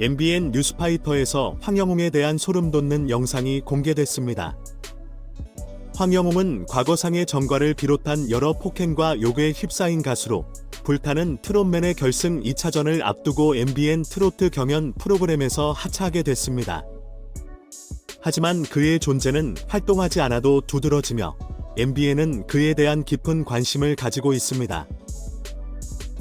MBN 뉴스파이터에서 황영웅에 대한 소름 돋는 영상이 공개됐습니다. 황영웅은 과거상의 전과를 비롯한 여러 폭행과 요괴에 휩싸인 가수로 불타는 트롯맨의 결승 2차전을 앞두고 MBN 트로트 경연 프로그램에서 하차하게 됐습니다. 하지만 그의 존재는 활동하지 않아도 두드러지며 MBN은 그에 대한 깊은 관심을 가지고 있습니다.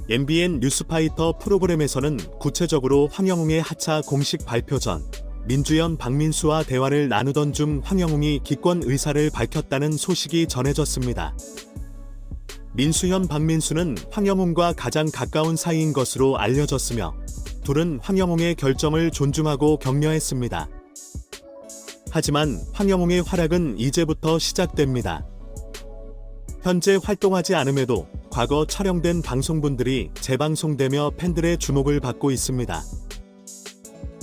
MBN 뉴스파이터 프로그램에서는 구체적으로 황영웅의 하차 공식 발표 전 민주연 박민수와 대화를 나누던 중 황영웅이 기권 의사를 밝혔다는 소식이 전해졌습니다. 민수현 박민수는 황영웅과 가장 가까운 사이인 것으로 알려졌으며 둘은 황영웅의 결정을 존중하고 격려했습니다. 하지만 황영웅의 활약은 이제부터 시작됩니다. 현재 활동하지 않음에도 과거 촬영된 방송분들이 재방송되며 팬들의 주목을 받고 있습니다.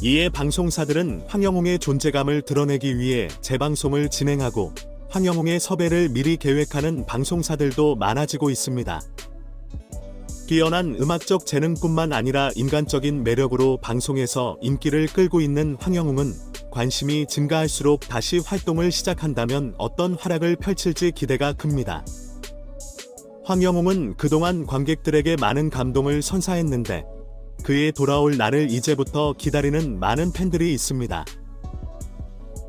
이에 방송사들은 황영웅의 존재감을 드러내기 위해 재방송을 진행하고 황영웅의 섭외를 미리 계획하는 방송사들도 많아지고 있습니다. 뛰어난 음악적 재능뿐만 아니라 인간적인 매력으로 방송에서 인기를 끌고 있는 황영웅은 관심이 증가할수록 다시 활동을 시작한다면 어떤 활약을 펼칠지 기대가 큽니다. 황영웅은 그동안 관객들에게 많은 감동을 선사했는데 그의 돌아올 날을 이제부터 기다리는 많은 팬들이 있습니다.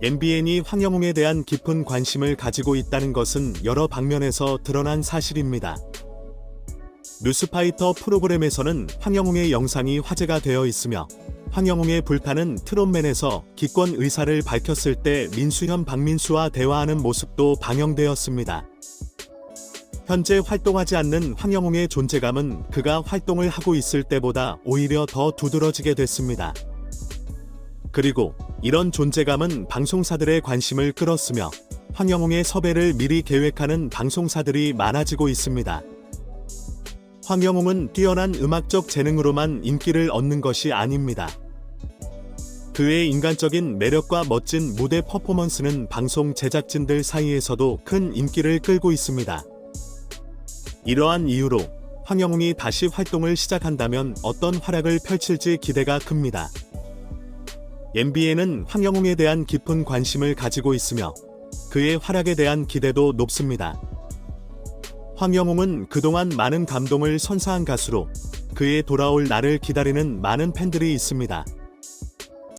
MBN이 황영웅에 대한 깊은 관심을 가지고 있다는 것은 여러 방면에서 드러난 사실입니다. 뉴스파이터 프로그램에서는 황영웅의 영상이 화제가 되어 있으며 황영웅의 불타는 트롯맨에서 기권 의사를 밝혔을 때 민수현 박민수와 대화하는 모습도 방영되었습니다. 현재 활동하지 않는 황영웅의 존재감은 그가 활동을 하고 있을 때보다 오히려 더 두드러지게 됐습니다. 그리고 이런 존재감은 방송사들의 관심을 끌었으며 황영웅의 섭외를 미리 계획하는 방송사들이 많아지고 있습니다. 황영웅은 뛰어난 음악적 재능으로만 인기를 얻는 것이 아닙니다. 그의 인간적인 매력과 멋진 무대 퍼포먼스는 방송 제작진들 사이에서도 큰 인기를 끌고 있습니다. 이러한 이유로 황영웅이 다시 활동을 시작한다면 어떤 활약을 펼칠지 기대가 큽니다. MBN은 황영웅에 대한 깊은 관심을 가지고 있으며 그의 활약에 대한 기대도 높습니다. 황영웅은 그동안 많은 감동을 선사한 가수로 그의 돌아올 날을 기다리는 많은 팬들이 있습니다.